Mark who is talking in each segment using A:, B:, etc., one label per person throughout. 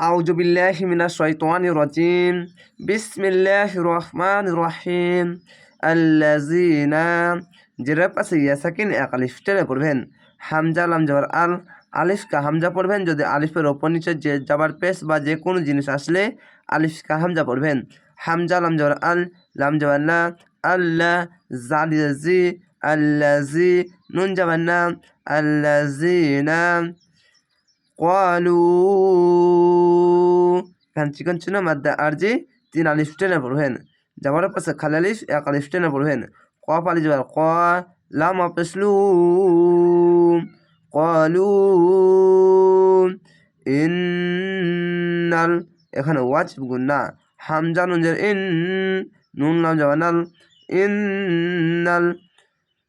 A: أعوذ بالله من الشيطان الرجيم بسم الله الرحمن الرحيم الذين জেরের পাশে ইয়াসাকিন এক আলিফ টেনে পড়বেন হামজা লাম যাবার আল আলিফকা হামজা পড়বেন যদি আলিফের ওপর নিচে যে যাবার পেশ বা যে কোনো জিনিস আসলে আলিফকা হামজা পড়বেন হামজা লাম যাবার আল লাম যাবার না আল্লাহ জালি জি আল্লাজি নুন যাবার না আল্লাজিনা قالوا এখানে চিকন চিহ্ন মাদ্দা আরজি তিন আলিফ টেনে পড়বেন যাবার পাশে খালি আলিফ এক আলিফ টেনে পড়বেন কফ আলি যাবার ক লাম আপসলু কলু ইন্নাল এখানে ওয়াজ গুন্না হামজা নুনজের ইন নুন লাম যাবার নাল ইন্নাল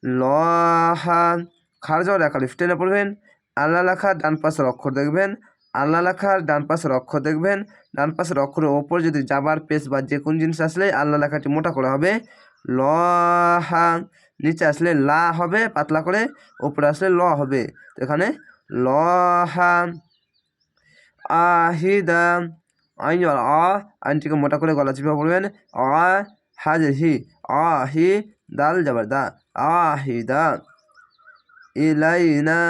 A: লহা খার যাওয়ার এক আলিফ টেনে পড়বেন আল্লাহ লেখার ডান পাশের অক্ষর দেখবেন আল্লাহ লেখার ডান পাশের অক্ষর দেখবেন। ডান পাশের অক্ষরের ওপর যদি যাবার পেস বা যে কোনো জিনিস আসলে আল্লাহ লেখাটি মোটা করে হবে। ল, হা, নিচে আসলে লা হবে, পাতলা করে ওপরে আসলে ল হবে। এখানে ল, হা আহিদা আইন আ আইনটিকে মোটা করে গলা চিপা পড়বেন। অ হাজির হি আ হি, দাল যাবার দা আহিদা ইলাইনা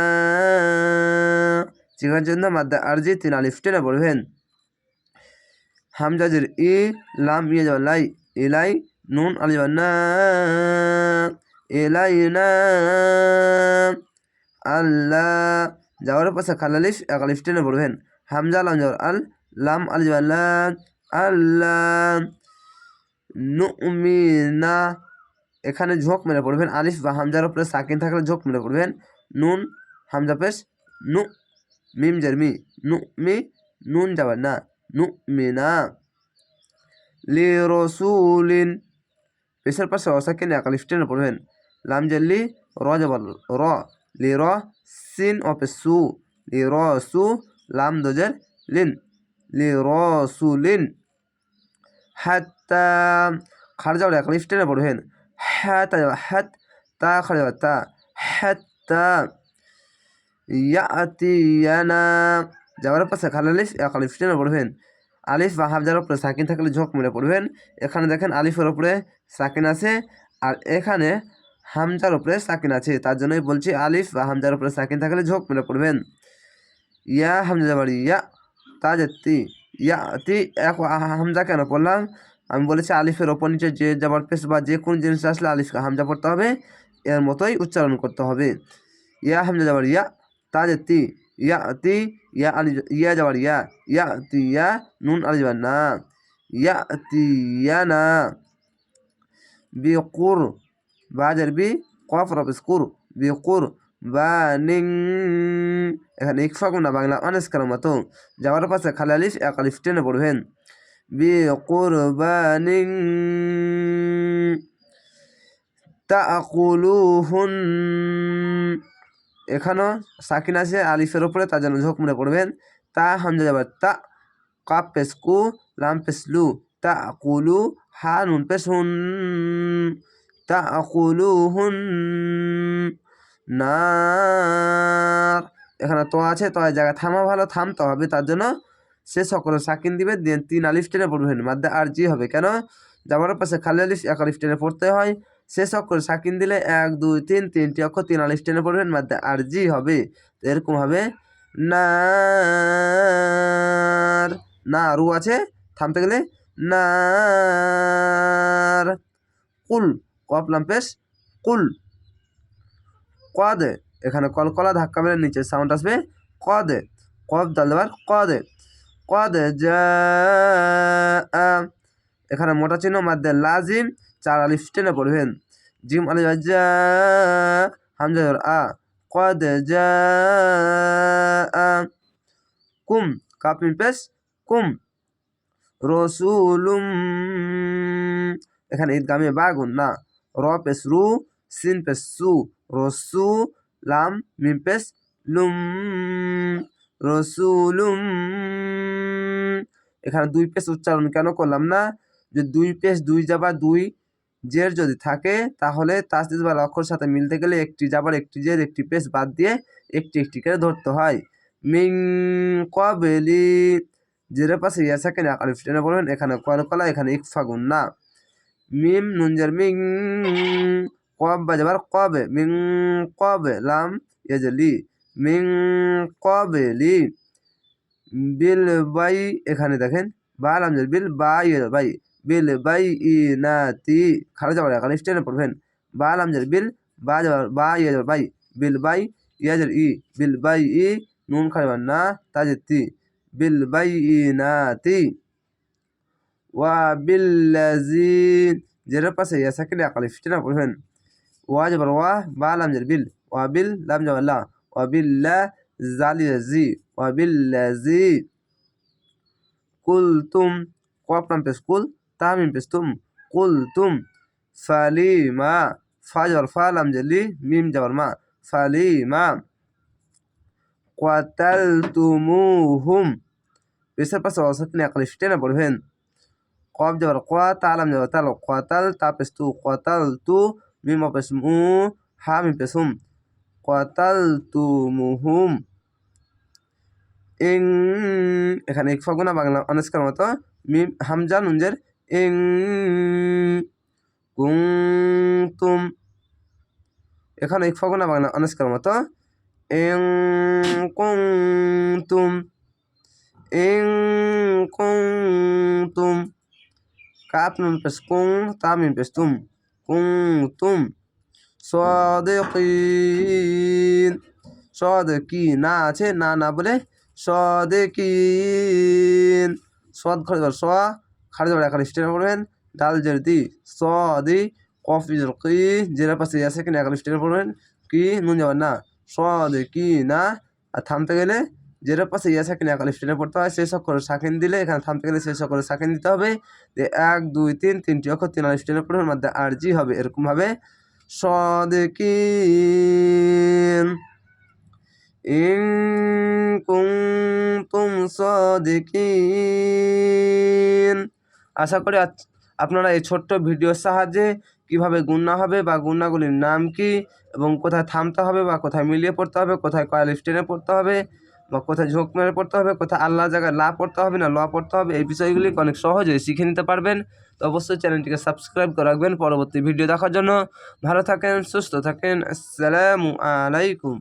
A: চিকার জন্য মাদ্দা আরজি তিন আলিফ টেনে পড়বেন হামজাজের ই লাম ইয়ে যাওয়া লাই ইলাই নুন আলি না ইলাইনা আল্লাহ যাওয়ার পাশে খালালিফ এক আলিফ টেনে পড়বেন হামজা লাম যাওয়ার আল লাম আলি আল্লাহ নুমিনা এখানে ঝোঁক মেরে পড়বেন আলিফ বা হামজার উপরে সাকিন থাকলে ঝোঁক মেরে পড়বেন নুন হামজা পেশ নু মিম জারমি নু মে নুন যাবার না নু মে না লি রসুলিন পেশার পাশে অসাকিন একালিফ টেনে পড়বেন লাম জাল্লি র যাবার র লি র সিন অপে সু লি র সু লাম দোজের লিন লি র সু লিন হাত্তা খার যাওয়ার একালিফ টেনে পড়বেন হ্যাঁ তা হ্যাঁ তা খার যাওয়ার তা হ্যাঁ তা যাওয়ার পাশে খালি আলিফ এক আলিফ টেনে পড়বেন। আলিফ বা হাফজার উপরে সাকিন থাকলে ঝোঁক মেরে পড়বেন। এখানে দেখেন আলিফের উপরে সাকিন আছে আর এখানে হামজার উপরে সাকিন আছে। তার জন্যই বলছি আলিফ বা হামজার উপরে সাকিন থাকলে ঝোঁক মেরে পড়বেন। ইয়া হামজা বাড়ি ইয়া তাজেত্তি, ইয়া তি, এক হামজা কেন পড়লাম? আমি বলেছি আলিফের ওপর নিচে যে যাবার পেশ বা যে কোনো জিনিস আসলে আলিফকে হামজা পড়তে হবে। এর মতোই উচ্চারণ করতে হবে। ইয়া হামজা যাবার ইয়া তাজে তি ইয়া তি ইয়া আলি ইয়া যাবার ইয়া ইয়া তি ইয়া নুন আলি যাবার না ইয়া তি ইয়া না বি কুর বাজার বি কফ রবিস কুর বি কুর বা নিং এখানে ইকফা না বাংলা অনেস্কার মতো যাওয়ার পাশে খালি আলিফ এক আলিফ টেনে পড়বেন بقربان তাকুলুহুন এখানেও সাকিন আছে, আলিফের ওপরে তার জন্য ঝোঁক মনে পড়বেন। তা হামজা যাবার তা কাপ পেস কু লাম পেস লু তা আকুলু হা নুন পেস হুন তা আকুলু হুন না এখানে তো আছে, তো জায়গায় থামা ভালো, থামতে হবে। তার জন্য সে সকলে সাকিন দিবে তিন আলিফ টেনে পড়বেন। মাদ্দা আর জি হবে। কেন? যাবার পাশে খালি আলিফ, এক আলিফ টেনে পড়তে হয়। সে সকলে সাকিন দিলে এক, দুই, তিন, তিনটি অক্ষর তিন আলিফ টেনে পড়বেন মাদ্দা আর জি হবে। এরকম হবে, না রু আছে, থামতে গেলে, না কুল কপলাম পেশ কুল, কদে, এখানে কলকলা ধাক্কা মেরে নিচে সাউন্ড আসবে, কদে কব দাল দেবার, কদে, কদ এখানে মোটা চিহ্ন মাদ্দে লাজিম চার আলিফ টেনে পড়বেন জিম আলি যা হামজা আ, কদ যা কুম কাপিন পেশ, কুম। রসুলুম, এখানে ঈদগামে বাগুন না। র পেশ রু, সিন পেশ সু। রসু লাম মিম পেশ লুম। রসুলুম, এখানে দুই পেশ উচ্চারণ কেন করলাম না? যে দুই পেশ দুই যাবার দুই জের যদি থাকে, তাহলে তাসদিদ বা অক্ষর সাথে মিলতে গেলে একটি যাবার একটি জের, একটি পেশ বাদ দিয়ে একটি একটি করে ধরতে হয়। মিং কবেলি জেরের পাশে ইয়া সাকিন এক আলিফ টেনে পড়বেন এখানে কলকলা এখানে ইকফা না। মিম নুনজার মিং কব বাজাবার কবে মিং কবে লাম ইয়াজলি মিং কবে লি বিল বাই, এখানে দেখেন, বা লাম বিল বাই বাই। বিল বাই ই না তি খারাপ যাবার এখানে স্টেনে পড়বেন। বা লাম জার বিল বা যাবার বা ইয়া যাবার বাই। বিল বাই ইয়াজের ই। বিল বাই ই নুন খাইবার না তাজের তি। বিল বাই ই না তি। ওয়া বিল্লাজিন জেরের পাশে ইয়া সাকিনে আকালিফ না পড়বেন। ওয়া যাবার ওয়া, বা লাম জার বিল। ওয়া বিল লাম যাবার লা ওয়া বিল্লা জালি জি ওয়া বিল্লাজি। কুলতুম কফ নাম পেশ কুল। তামিম পেস্তুম কুল তুম ফালি মা ফা জবর জেলি মিম জবর মা ফালি মা কোয়াতাল তুমু হুম পেশার পাশে অসাতিন একলিশ টেনে পড়বেন কব জবর কোয়া তালাম জবর তাল কোয়াতাল তা পেস্তু কোয়াতাল তু মিম পেসমু হা মিম পেসুম কোয়াতাল তু মুহুম ইং এখানে ইকফা গুনা বাংলা অনেস্কার মতো মিম হামজা নুঞ্জের ইং কুম এখানে এক ফাগুনা বাংলা অনস্কার মতো। ইং কুম ইং কুম কাপ নুন পেস কুং তা মিম পেস তুম। কুং তুম সদেকিন। সদেকি না আছে, না না বলে সদেকিন। সদ খড়ে স খাড়ে যাবার একার স্টেনে পড়বেন ডাল জের দি সদি কফ ইজর কি জেরা পাশে আছে কিনা একার স্টেনে পড়বেন কি নুন যাবার না স দি কি না আর থামতে গেলে যেটা পাশে ইয়া সাকিন একাল স্টেনে পড়তে হয় শেষ অক্ষরে সাকিন দিলে এখানে থামতে গেলে সেই অক্ষরে সাকিন দিতে হবে যে এক দুই তিন তিনটি অক্ষর তিন আলিফ স্টেনে পড়বে মধ্যে আর জি হবে এরকমভাবে সদেকিন ইন কুনতুম সদিকিন আশা করি আপনারা এই ছোট্ট ভিডিওর সাহায্যে কীভাবে গুণনা হবে বা গুণনাগুলির নাম কি এবং কোথায় থামতে হবে বা কোথায় মিলিয়ে পড়তে হবে, কোথায় কয়াল স্টেনে পড়তে হবে বা কোথায় ঝোঁক মেরে পড়তে হবে, কোথায় আল্লাহ জায়গায় লা পড়তে হবে না ল পড়তে হবে, এই বিষয়গুলি অনেক সহজেই শিখে নিতে পারবেন। তো অবশ্যই চ্যানেলটিকে সাবস্ক্রাইব করে রাখবেন। পরবর্তী ভিডিও দেখার জন্য ভালো থাকেন, সুস্থ থাকেন। আসসালামু আলাইকুম।